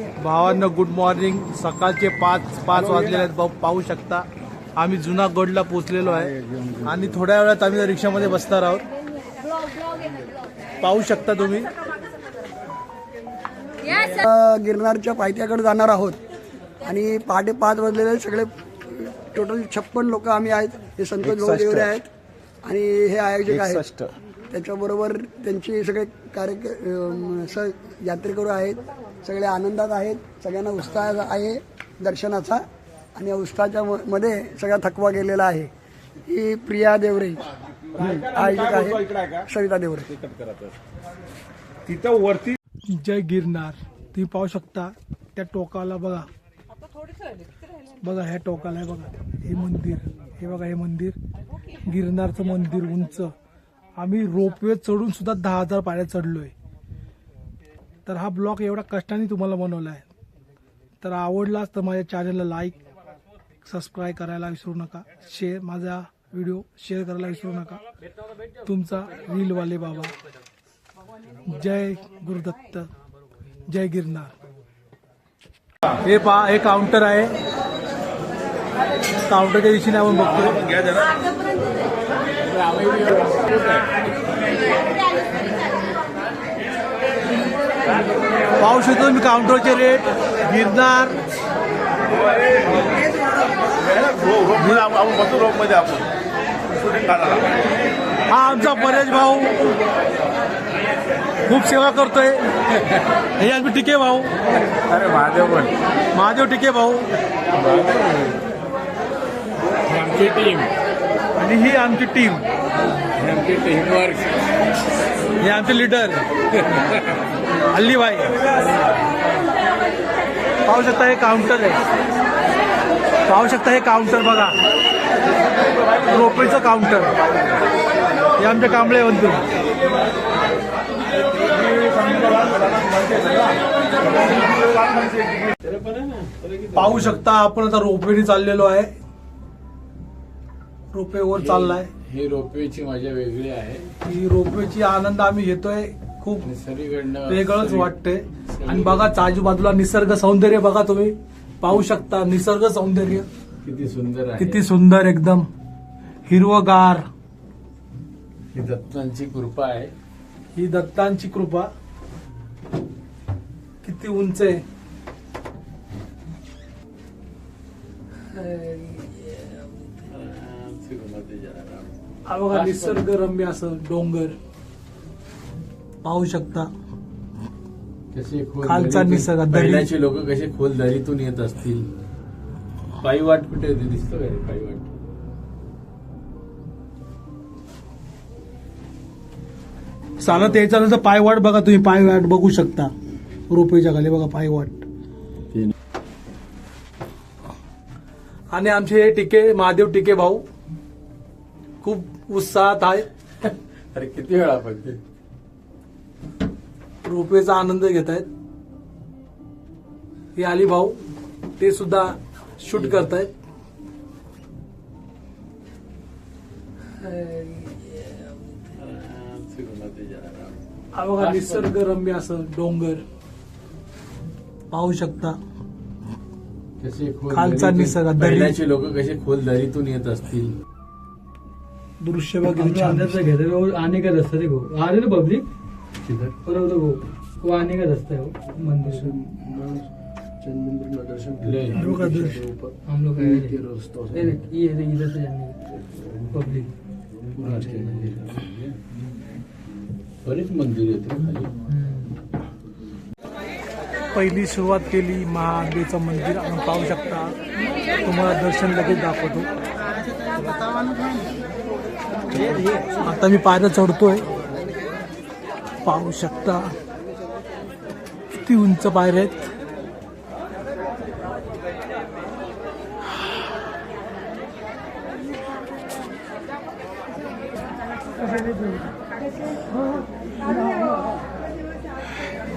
भावांना good morning सकाळचे पाच पाच वाजलेले आहेत. भाऊ पाहू शकता. आम्ही जुना गडला पोहोचलेलो आहे. आणि थोड्या वेळात आम्ही रिक्षामध्ये बसणार आहोत. पाहू शकता तुम्ही. अ, गिरनारच्या पायथ्याकडे जाणार आहोत. आणि पहाटे पाच वाजलेले सगळे टोटल छप्पन लोक आम्ही आहेत. हे संतोष भाऊ देवरे आहेत. आणि हे आयोजक आहेत. त्याच्याबरोबर त्यांचे सगळे कार्य अम, स यात्रेकरू आहेत. सगळे आनंदात आहेत सगळ्यांना उत्साह आहे दर्शनाचा आणि या उत्साहाच्या म- मध्ये सगळा थकवा गेलेला आहे. ही प्रिया देवरे आयोजक आहे सविता देवरे. तिथं वरती जय गिरनार. तुम्ही पाहू शकता त्या टोकाला बघा. बघा ह्या टोकाला आहे बघा. हे मंदिर. हे बघा हे मंदिर. गिरनारचं मंदिर उंच. आम्ही रोपवे चढून सुद्धा दहा हजार पायऱ्या चढलोय. तर हा ब्लॉग एवढा कष्टाने तुम्हाला बनवला आहे तर आवडलाच तर माझ्या चॅनलला लाईक सबस्क्राईब करायला विसरू नका. शेअर माझा व्हिडिओ शेअर करायला विसरू नका. तुमचा रीलवाले बाबा. जय गुरुदत्त. जय गिरनार. हे पहा हे काउंटर आहे. काउंटरच्या दिशेने आपण बघतोय. पाहू शकतो मी काउंटरचे रेट काढायला हा आमचा परेश भाऊ. खूप सेवा करतोय. हे आम्ही टिके भाऊ. अरे महादेव पण. महादेव टिके भाऊ. आमची टीम आणि ही आमची टीम आमची टीम वर्क हे आमचे लीडर हल्ली भाई पाहू शकता हे काउंटर आहे. पाहू शकता हे काउंटर बघा. रोपेचं काउंटर हे आमचे कांबळे बंधू पाहू शकता आपण आता रोपेने चाललेलो आहे. रोपेवर चाललाय. ही रोपवेची मजा वेगळी आहे. ही रोपवेची आनंद आम्ही घेतोय. खूप वेगळंच वाटतंय. आणि बघा आजूबाजूला निसर्ग सौंदर्य बघा तुम्ही. पाहू शकता निसर्ग सौंदर्य. किती सुंदर किती सुंदर एकदम. हिरवगार. ही दत्तांची कृपा आहे. ही दत्तांची कृपा. किती उंच आहे. हा बघा निसर्ग रम्य असं डोंगर. पाहू शकता. कसे खालचा निसर्ग, दरी. पहिल्याचे लोक कसे खोल दरीतून येत असतील. पायी वाट कुठे होती? दिसतो पायी वाट चालत यायचं नसतं पायवाट बघा तुम्ही पायवाट बघू शकता. रोपेच्या खाली बघा पायवाट. आणि आमचे हे टिके महादेव टिके भाऊ खूप उत्साहात आहे अरे किती वेळा पण ते रोपवेचा आनंद घेत आहेत. हे अली भाऊ ते सुद्धा शूट करतायत हा बघा निसर्ग रम्य असं डोंगर. पाहू शकता. कसे खोल खालचा निसर्ग, दरी. पहिल्याचे लोक कसे खोल दरीतून येत असतील. दृश्य बघ किती छान अंदर से घेते वो आने का रास्ता देखो आ रहे ना पब्लिक का रास्ता है वो मंदिर. से लय. बघा दृश्य. हम लोग आए थे ये देख, ये देख, इधर से जाने पब्लिक बरेच मंदिर पहिली सुरुवात केली महाआंबेचं मंदिर आपण पाहू शकता. तुम्हाला दर्शन लगेच दाखवतो. आता मी पायऱ्या चढतोय. पाहू शकता. किती उंच पायऱ्या आहेत.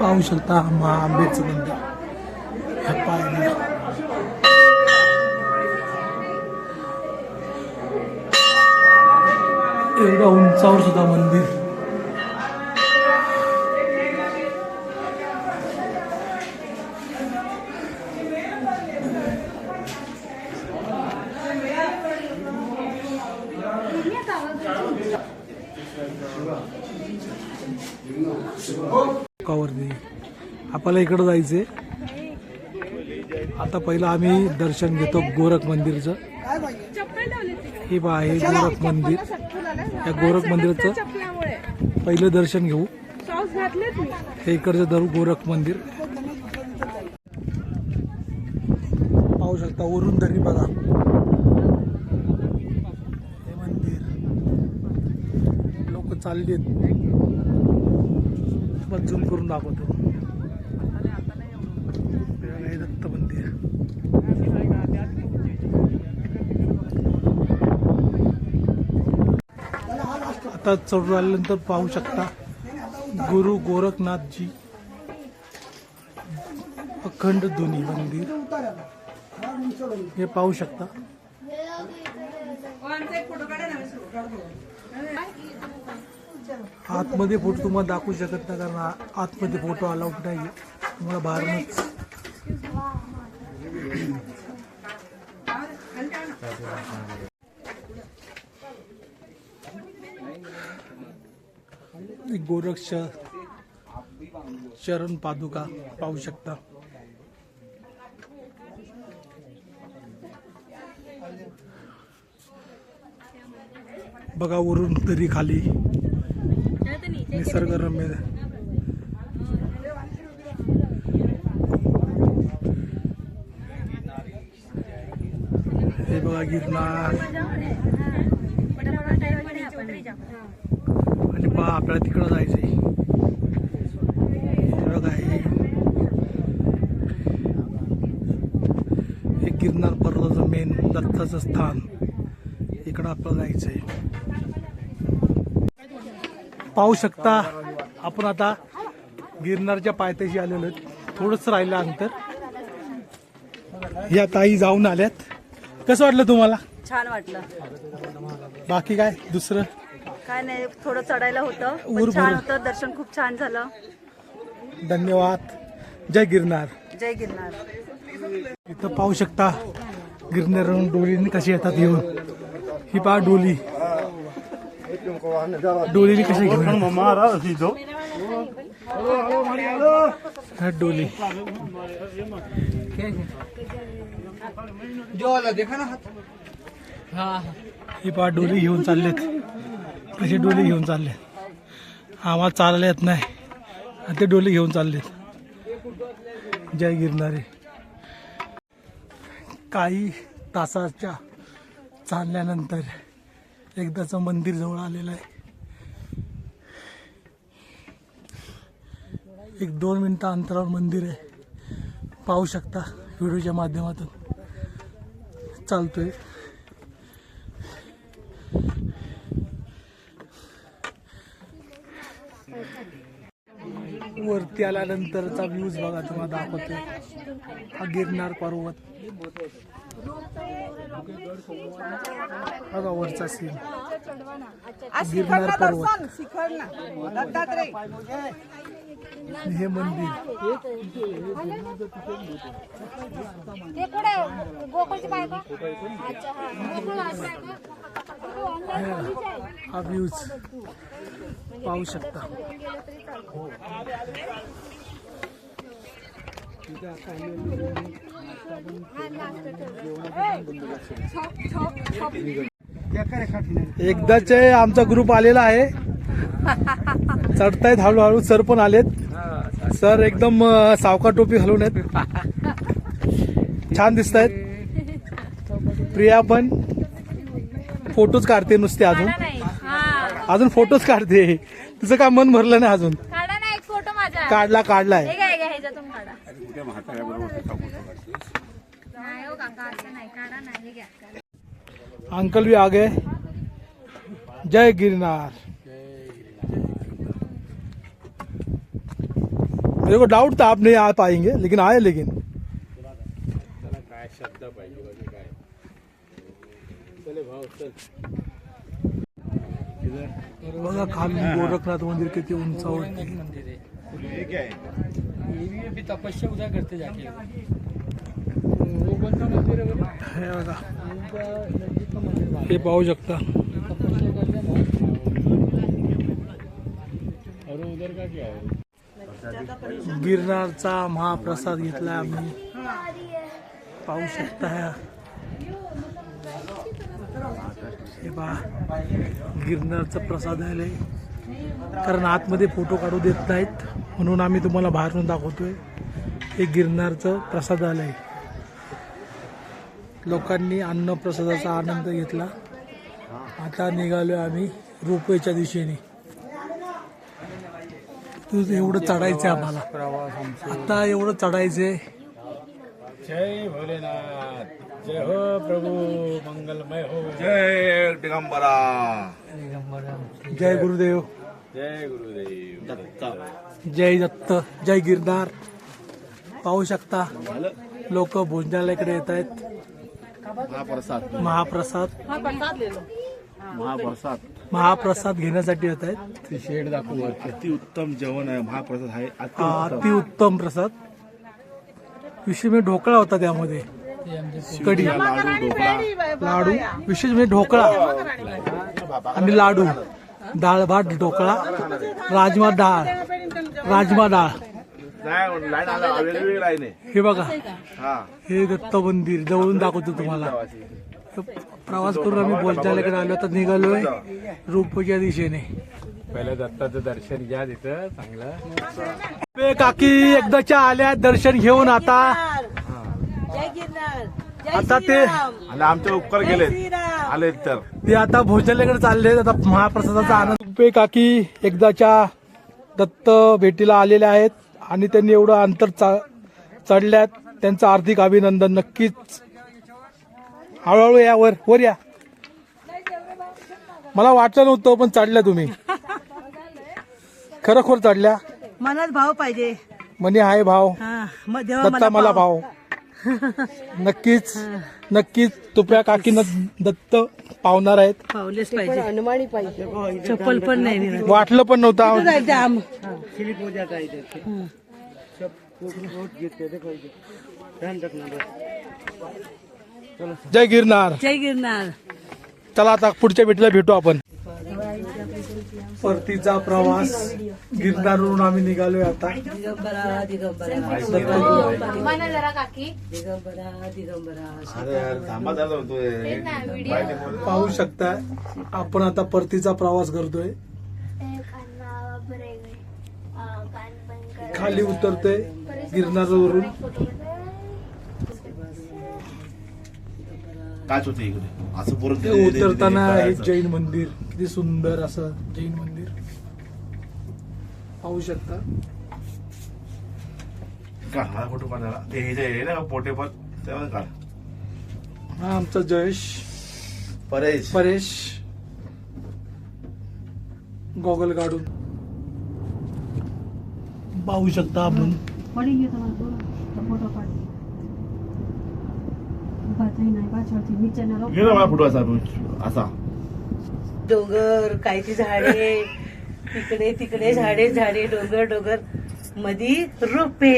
पाहू शकता महाआंबेचं मंदिर. ह्या पायऱ्या. एवढ्या उंचावर सुद्धा मंदिर. कावरती आपल्याला इकडं जायचंय. आता पहिलं आम्ही दर्शन घेतो गोरख मंदिरचं. हे बा आहे गोरख मंदिर. या गोरख मंदिराचं पहिलं दर्शन घेऊ. हे इकडचं दर गोरख मंदिर. पाहू शकता वरून तरी बघा. हे मंदिर. लोक चालले पण झूम करून दाखवतो. दत्त मंदिर आता चढून आल्यानंतर पाहू शकता गुरु गोरखनाथजी. अखंड ध्वनी मंदिर. हे पाहू शकता. आतमध्ये फोटो तुम्हाला दाखवू शकत नाही कारण आतमध्ये फोटो अलाउड नाही तुम्हाला बाहेरच गोरक्ष चरण पादुका पाहू शकता. बघा वरून तरी खाली निसर्गरम्य. हे बघा गिरनार. आणि पहा आपल्याला तिकडं जायचंय. बघा हे. गिरनार पर्वताचं मेन दत्ताचं स्थान. इकडं आपल्याला जायचंय. पाहू शकता आपण आता गिरनारच्या पायथ्याशी आलेलो थोडंच राहिलं अंतर. या ताई जाऊन आल्यात. कसं वाटलं तुम्हाला? छान वाटलं. बाकी काय? दुसरं? काय नाही थोडं चढायला होतं छान. होतं. दर्शन खूप छान झालं. धन्यवाद. जय गिरनार. जय गिरनार. इथं पाहू शकता गिरनारून डोलीने कशी येतात येऊन. ही पहा डोली. डोलीने कशी घेऊन डोली. ही पहा डोली घेऊन चाललेत. कशी डोली घेऊन चालले आम्हाला चालायला येत नाही. आणि ते डोली घेऊन चाललेत. जय गिरणारे काही तासाच्या चालल्यानंतर एकदाचं मंदिर जवळ आलेलं आहे. एक दोन मिनटं अंतरावर मंदिर आहे. पाहू शकता व्हिडिओच्या माध्यमातून. चालतोय. वरती आल्यानंतरचा व्ह्यूज बघा तुम्हाला दाखवतोय. हा गिरनार पर्वत. बघा वरचा सीन गिरनार पर्वत. हे मंदिर. हा व्ह्यूज पाहू शकता. एकदाचे आमचा ग्रुप आलेला आहे. चढतायत हळूहळू. सर पण आलेत. सर एकदम सावका टोपी घालून आहेत. छान दिसत आहेत प्रिया पण. फोटोज काढते नुसते अजून. नाही. हा. अजून फोटोज काढते. तुझं काय मन भरलं नाही अजून? काढा ना एक फोटो माझा. काढला काढलाय हे काय ह्याच्यातून काढा. नाही काका असं नाही. काढा ना घ्या. अंकल भी आ गए जय गिरनार. मेरे को डाउट था आप नहीं आ पाएंगे लेकिन आए लेकिन त्याला काय श्रद्धा पाहिजे बाकी काय चले भाऊ चल बघा खाली गोरखनाथ मंदिर किती उंचावरती भी तपस्या उद्या करते जाके हे बघा. हे पाहू शकता. अरे उधर का क्या है? गिरनारचा महाप्रसाद घेतला आम्ही. पाहू शकता हे पहा. गिरनारचं प्रसादालय. कारण आतमध्ये फोटो काढू देत नाहीत. म्हणून आम्ही तुम्हाला बाहेरून दाखवतोय. हे गिरनारचं प्रसादालय. लोकांनी अन्न प्रसादाचा आनंद घेतला. आता निघालोय आम्ही रोपवेच्या दिशेने. तुझं एवढं चढायचं आम्हाला. आता एवढं चढायचंय. जय भोलेनाथ। जय हो प्रभू मंगलमय हो। जय दिगंबरा। जय गुरुदेव। जय गुरुदेव। जय दत्त जय गिरनार। पाहू शकता लोक भोजनालयाकडे येत आहेत. महाप्रसाद. महाप्रसाद. महाप्रसाद. महाप्रसाद घेण्यासाठी येत आहेत. शेड दाखवू अति उत्तम जेवण आहे. महाप्रसाद आहे अति अति उत्तम प्रसाद. विशेष म्हणजे ढोकळा होता त्यामध्ये. कढी. लाडू. लाडू विशेष म्हणजे ढोकळा. आणि लाडू. डाळ भात ढोकळा. राजमा डाळ. राजमा डाळ. हे बघा. हे दत्त मंदिर जवळून दाखवतो तुम्हाला. प्रवास करून आम्ही भोजनालयाकडे आलो आता निघालोय. रोपच्या दिशेने. पहिलं दत्ताचं दर्शन घ्या तिथं चांगलं. काकी एकदाच्या आल्या दर्शन घेऊन आता. आता ते आणि आमचे उपकार केले आले तर. ते आता भोजनालयाकडे चालले आता महाप्रसादाचा आनंद. पे काकी एकदाच्या दत्त भेटीला आलेल्या आहेत आणि त्यांनी एवढं अंतर चा- चढल्यात. त्यांचं आर्थिक अभिनंदन नक्कीच. हळूहळू या वर वर या. मला वाटलं नव्हतं पण चढल्या तुम्ही. खरोखर चढल्या? मनात भाव पाहिजे. म्हणे आहे भाव. हा मग देवा दत्ता मला भाव. नक्कीच नक्कीच तुप्या काकीनं दत्त पावणार आहेत. पावलेच पाहिजे. अनुमानी पाहिजे. चप्पल पण नाही मिळत. वाटलं पण नव्हतं जायचं आम? जय गिरनार. जय गिरनार. चला आता पुढच्या भेटीला भेटू आपण. परतीचा प्रवास. गिरनारवरून आम्ही निघालोय आता. दिगंबरा दिगंबरा. मला जरा काकी. पाहू शकता आपण आता परतीचा प्रवास करतोय. खाली उतरतोय गिरनारवरून. काच होते इकडे? असं उतरताना हे जैन मंदिर. किती सुंदर असं जैन मंदिर. पाहू शकता. काढ मला फोटो काढायला ते हे जे ना पोटे पण तेव्हा काढ हा आमचा जयेश. परेश. परेश. गॉगल काढून. पाहू शकता आपण. घे ना मला फोटो असा असा. डोंगर काय ती झाडे तिकडे तिकडे झाडे झाडे डोंगर डोंगर. मधी रोपे.